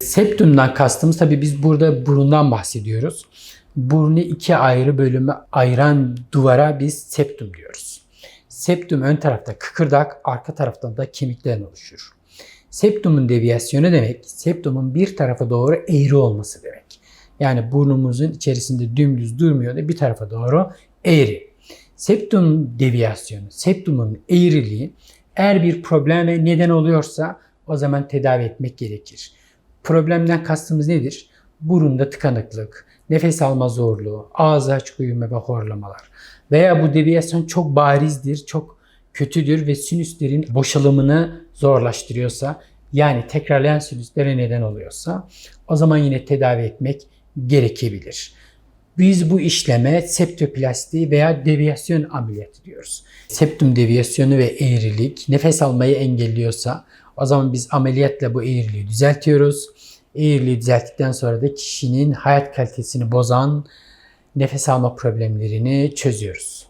Septumdan kastımız tabii biz burada burundan bahsediyoruz. Burnu iki ayrı bölüme ayıran duvara biz septum diyoruz. Septum ön tarafta kıkırdak, arka taraftan da kemikten oluşur. Septumun deviyasyonu demek, septumun bir tarafa doğru eğri olması demek. Yani burnumuzun içerisinde dümdüz durmuyor da bir tarafa doğru eğri. Septum deviyasyonu, septumun eğriliği eğer bir probleme neden oluyorsa o zaman tedavi etmek gerekir. Problemden kastımız nedir? Burunda tıkanıklık, nefes alma zorluğu, ağzı açık uyuma ve horlamalar. Veya bu deviyasyon çok barizdir, çok kötüdür ve sinüslerin boşalımını zorlaştırıyorsa, yani tekrarlayan sinüslere neden oluyorsa o zaman yine tedavi etmek gerekebilir. Biz bu işleme septoplasti veya deviyasyon ameliyatı diyoruz. Septum deviyasyonu ve eğrilik nefes almayı engelliyorsa o zaman biz ameliyatla bu eğriliği düzeltiyoruz. Eğriliği düzelttikten sonra da kişinin hayat kalitesini bozan nefes alma problemlerini çözüyoruz.